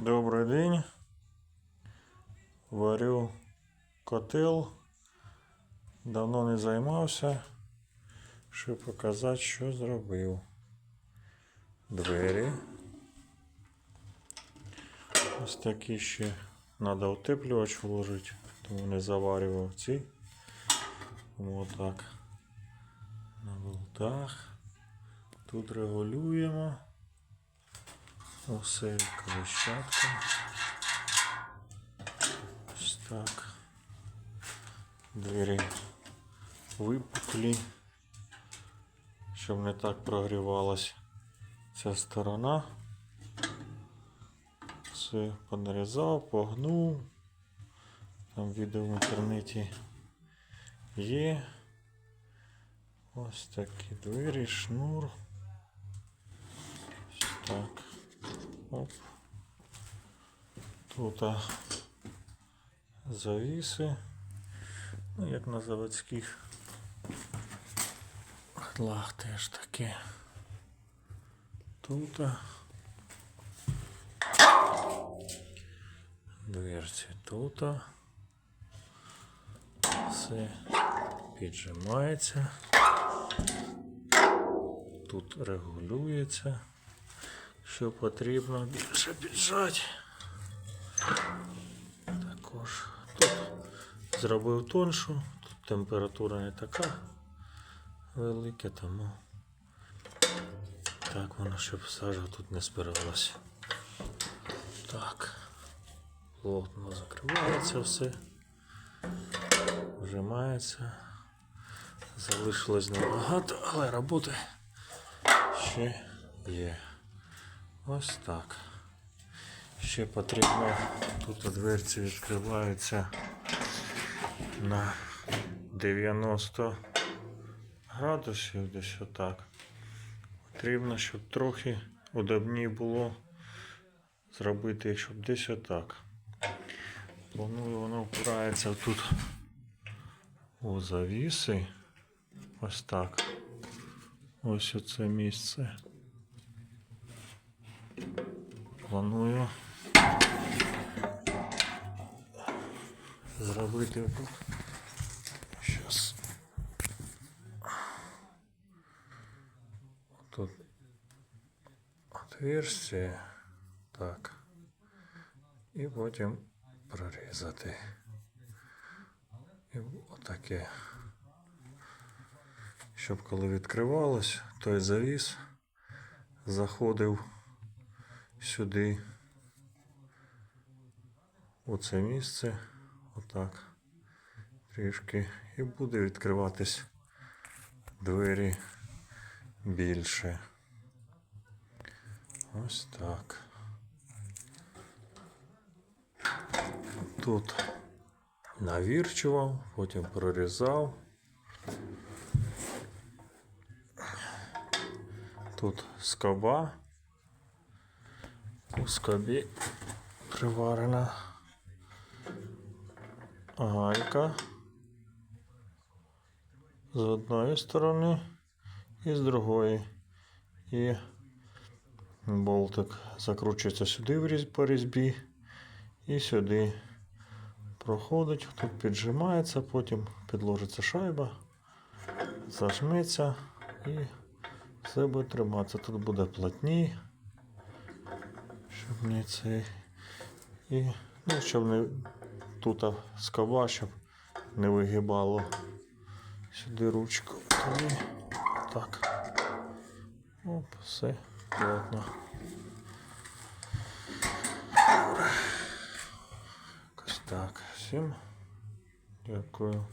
Добрий день. Варю котел. Давно не займався, щоб показати, що зробив. Двері. Ось такі ще треба утеплювач вложити, тому не заварював ці. Отак. На болтах. Тут регулюємо. Усе крещатка. Ось так. Двері випуклі, щоб не так прогрівалась ця сторона. Все понарізав, погнув. Там відео в інтернеті є. Ось такі двері, шнур. Ось так. Оп. Тут завіси. Ну, як на заводських котлах теж таке. Тут. Дверці тут. Все піджимається. Тут регулюється. Що потрібно більше піджати. Також тут зробив тоншу, тут температура не така велика, тому так воно, щоб сажа тут не збиралася. Так, плотно закривається все, вжимається. Залишилось небагато, але роботи ще є. Ось так. Ще потрібно, тут дверці відкриваються на 90 градусів, десь отак. Потрібно, щоб трохи удобні було зробити, щоб десь отак. Планую, воно впирається тут у завіси. Ось так. Ось оце місце. Планую зробити тут. Щас. Тут отверстие. Так. І потім прорізати. І отаке. Щоб коли відкривалось, той завіс заходив сюди, у це місце, отак, трішки, і буде відкриватись двері більше. Ось так. Тут навірчував, потім прорізав. Тут скоба. У скобі. Приварена. Гайка з одної сторони і з другої. І болтик закручується сюди по різьбі. І сюди. Проходить, тут піджимається, потім підложиться шайба, зажметься і все буде триматися. Тут буде плотні щоб не цей. І ну, щоб не тут скоба, щоб не вигибало сюди ручку. Тоді так. Оп, все плотно. Добре. Так. Всім дякую.